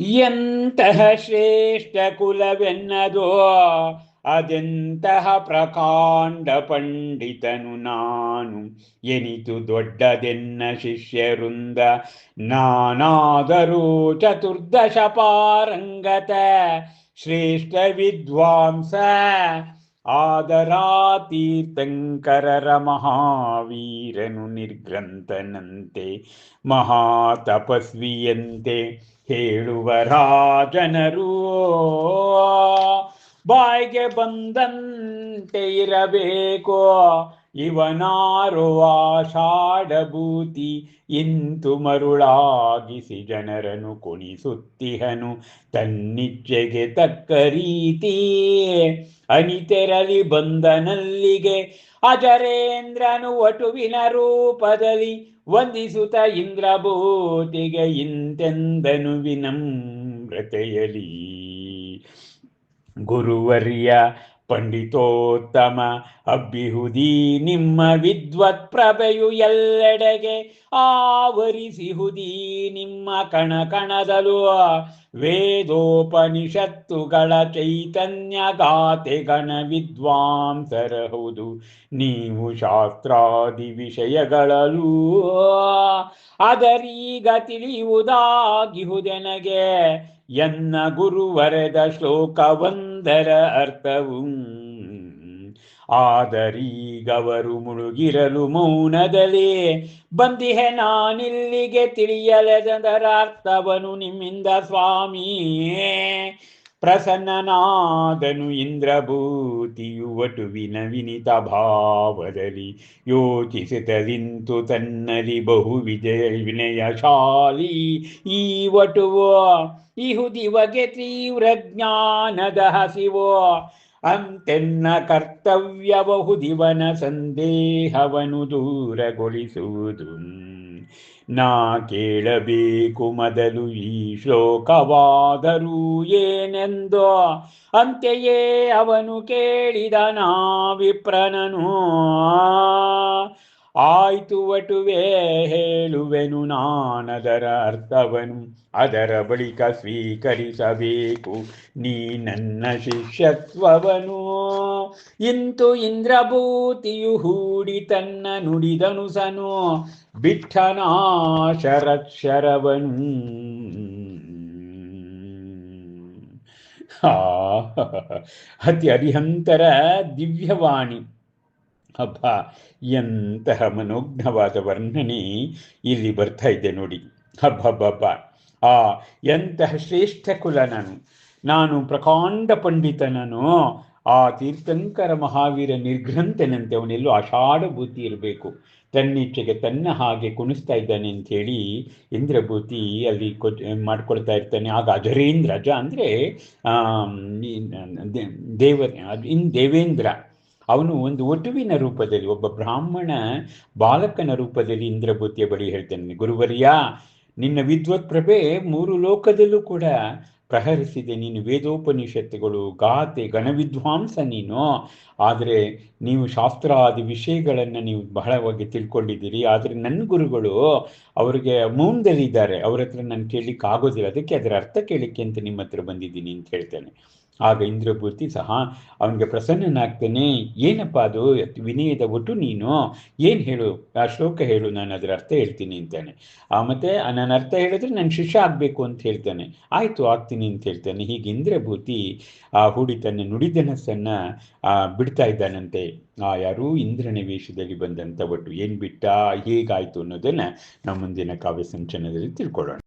ಎಂತಹ ಶ್ರೇಷ್ಠ ಕುಲವೆನ್ನದೋ ಅದೆಂತಹ ಪ್ರಕಾಂಡ ಪಂಡಿತನು ನಾನು. ಎನಿತು ದೊಡ್ಡದೆನ್ನ ಶಿಷ್ಯರುಂದ ನಾನಾದರೂ ಚತುರ್ದಶ ಪಾರಂಗತ ಶ್ರೇಷ್ಠ ವಿದ್ವಾಂಸ ಆದರಾ ತೀರ್ಥಂಕರರ ಮಹಾವೀರನು ನಿರ್ಗ್ರಂಥನಂತೆ ಮಹಾತಪಸ್ವಿಯಂತೆ ಹೇಳುವ ರಾಜನರು ಬಾಯ್ಗೆ ಬಂದಂತೆ ಇರಬೇಕು ಇವನಾರು ಆಷಾಢಭೂತಿ ಇಂತು ಮರುಳಾಗಿಸಿ ಜನರನ್ನು ಕುಣಿಸುತ್ತಿಹನು. ತನ್ನಿಚ್ಛೆಗೆ ತಕ್ಕ ರೀತಿ ಅನಿತೆರಲಿ ಬಂದನಲ್ಲಿಗೆ ಅಜರೇಂದ್ರನು ವಟುವಿನ ರೂಪದಲ್ಲಿ ವಂದಿಸುತ್ತ ಇಂದ್ರಭೂತಿಗೆ ಇಂತೆಂದನು ವಿನಮ್ರತೆಯಲಿ. ಗುರುವರ್ಯ ಪಂಡಿತೋತ್ತಮ ಅಬ್ಬಿಹುದಿ ನಿಮ್ಮ ವಿದ್ವತ್ ಪ್ರಭೆಯು ಎಲ್ಲೆಡೆಗೆ ಆವರಿಸಿಹುದಿ ನಿಮ್ಮ ಕಣ ಕಣದಲು. ವೇದೋಪನಿಷತ್ತುಗಳ ಚೈತನ್ಯ ಗಾತೆಗಣ ವಿದ್ವಾಂಸರಹುದು. ನೀವು ಶಾಸ್ತ್ರಾದಿ ವಿಷಯಗಳಲ್ಲೂ ಅದರೀಗ ತಿಳಿಯುವುದಾಗಿಹುದೆನಗೆ. ಎನ್ನ ಗುರುವರೆದ ಶ್ಲೋಕವೊಂದರ ಅರ್ಥವು ಆದರೀಗವರು ಮುಳುಗಿರಲು ಮೌನದಲ್ಲಿ ಬಂದಿಹೆ ನಾನಿಲ್ಲಿಗೆ ತಿಳಿಯಲೆದರಾರ್ಥವನು ನಿಮ್ಮಿಂದ ಸ್ವಾಮಿ ಪ್ರಸನ್ನನಾದನು ಇಂದ್ರಭೂತಿಯು ವಟುವಿನ ವಿನಿತ ಭಾವದಲ್ಲಿ ಯೋಚಿಸಿತಲಿಂತು ತನ್ನಲಿ ಬಹು ವಿಜಯ ವಿನಯಶಾಲಿ. ಈ ವಟುವೋ ಇಹುದಿವಗೆ ತೀವ್ರ ಜ್ಞಾನದ ಹಸಿವೋ. ಅಂತೆನ್ನ ಕರ್ತವ್ಯ ಬಹುದಿವನ ಸಂದೇಹವನು ದೂರಗೊಳಿಸುವುದು. ನಾ ಕೇಳಬೇಕು ಮೊದಲು ಈ ಶ್ಲೋಕವಾದರೂ ಏನೆಂದೋ. ಅಂತೆಯೇ ಅವನು ಕೇಳಿದ ನಾ ವಿಪ್ರನನು. ಆಯ್ತು ವಟುವೆ ಹೇಳುವೆನು ನಾನದರ ಅರ್ಥವನು, ಅದರ ಬಳಿಕ ಸ್ವೀಕರಿಸಬೇಕು. ನೀ ನನ್ನ ಶಿಷ್ಯತ್ವವನು. ಇಂತು ಇಂದ್ರಭೂತಿಯು ಹೂಡಿ ತನ್ನ ನುಡಿದನು ಸನು, ಬಿಟ್ಟನಾಶರಕ್ಷರವನು. ಅತಿ ಅರಿಹಂತರ ದಿವ್ಯವಾಣಿ. ಹಬ್ಬ ಎಂತಹ ಮನೋಜ್ಞವಾದ ವರ್ಣನೆ ಇಲ್ಲಿ ಬರ್ತಾ ಇದೆ ನೋಡಿ. ಹಬ್ಬಬ್ಬಬ್ಬ ಆ, ಎಂತಹ ಶ್ರೇಷ್ಠ ಕುಲ ನಾನು. ನಾನು ಪ್ರಕಾಂಡ ಪಂಡಿತನನು ಆ ತೀರ್ಥಂಕರ ಮಹಾವೀರ ನಿರ್ಗ್ರಂಥನಂತೆ ಅವನೆಲ್ಲೂ ಆಷಾಢಭೂತಿ ಇರಬೇಕು. ತನ್ನಿಚ್ಛೆಗೆ ತನ್ನ ಹಾಗೆ ಕುಣಿಸ್ತಾ ಇದ್ದಾನೆ ಅಂಥೇಳಿ ಇಂದ್ರಭೂತಿ ಅಲ್ಲಿ ಕೊ, ಮಾಡ್ಕೊಳ್ತಾ ಇರ್ತಾನೆ. ಆಗ ಅಜರೇಂದ್ರ ಅಜ ಅಂದರೆ ದೇವ ಇನ್ ದೇವೇಂದ್ರ. ಅವನು ಒಂದು ಒಟುವಿನ ರೂಪದಲ್ಲಿ, ಒಬ್ಬ ಬ್ರಾಹ್ಮಣ ಬಾಲಕನ ರೂಪದಲ್ಲಿ ಇಂದ್ರಭೂತಿಯ ಬಳಿ ಹೇಳ್ತಾನೆ, ಗುರುವರ್ಯ, ನಿನ್ನ ವಿದ್ವತ್ ಪ್ರಭೆ ಮೂರು ಲೋಕದಲ್ಲೂ ಕೂಡ ಪ್ರಹರಿಸಿದೆ. ನೀನು ವೇದೋಪನಿಷತ್ತುಗಳು, ಗಾತೆ ಗಣವಿದ್ವಾಂಸ ನೀನು. ಆದರೆ ನೀವು ಶಾಸ್ತ್ರಾದಿ ವಿಷಯಗಳನ್ನು ನೀವು ಬಹಳವಾಗಿ ತಿಳ್ಕೊಂಡಿದ್ದೀರಿ. ಆದರೆ ನನ್ನ ಗುರುಗಳು ಅವರಿಗೆ ಮೌನದಲ್ಲಿದ್ದಾರೆ ಅವ್ರ ಹತ್ರ ನಾನು ಕೇಳಲಿಕ್ಕೆ ಆಗೋದಿಲ್ಲ ಅದಕ್ಕೆ ಅದರ ಅರ್ಥ ಕೇಳಲಿಕ್ಕೆ ಅಂತ ನಿಮ್ಮ ಹತ್ರ ಬಂದಿದ್ದೀನಿ ಅಂತ ಹೇಳ್ತಾನೆ. ಆಗ ಇಂದ್ರಭೂತಿ ಸಹ, ಅವನಿಗೆ ಪ್ರಸನ್ನನಾಗ್ತಾನೆ ಏನಪ್ಪ ಅದು? ವಿನಯದ ಒಟ್ಟು ನೀನು? ಏನು ಹೇಳು? ಆ ಶ್ಲೋಕ ಹೇಳು, ನಾನು ಅದರ ಅರ್ಥ ಹೇಳ್ತೀನಿ ಅಂತಾನೆ. ಆ ಮತ್ತೆ ನಾನು ಅರ್ಥ ಹೇಳಿದ್ರೆ ನನ್ನ ಶಿಷ್ಯ ಆಗಬೇಕು ಅಂತ ಹೇಳ್ತಾನೆ. ಆಯಿತು, ಆಗ್ತೀನಿ ಅಂತ ಹೇಳ್ತಾನೆ. ಹೀಗೆ ಇಂದ್ರಭೂತಿ ಆ ಹೂಡಿ ತನ್ನ ನುಡಿದನಸನ್ನ ಬಿಡ್ತಾ ಇದ್ದಾನಂತೆ. ಆ ಯಾರು? ಇಂದ್ರನ ವೇಷದಲ್ಲಿ ಬಂದಂಥ ಒಟ್ಟು. ಏನು ಬಿಟ್ಟ? ಹೇಗಾಯಿತು ಅನ್ನೋದನ್ನು ನಾವು ಮುಂದಿನ ಕಾವ್ಯ ಸಂಚಲನದಲ್ಲಿ ತಿಳ್ಕೊಳ್ಳೋಣ.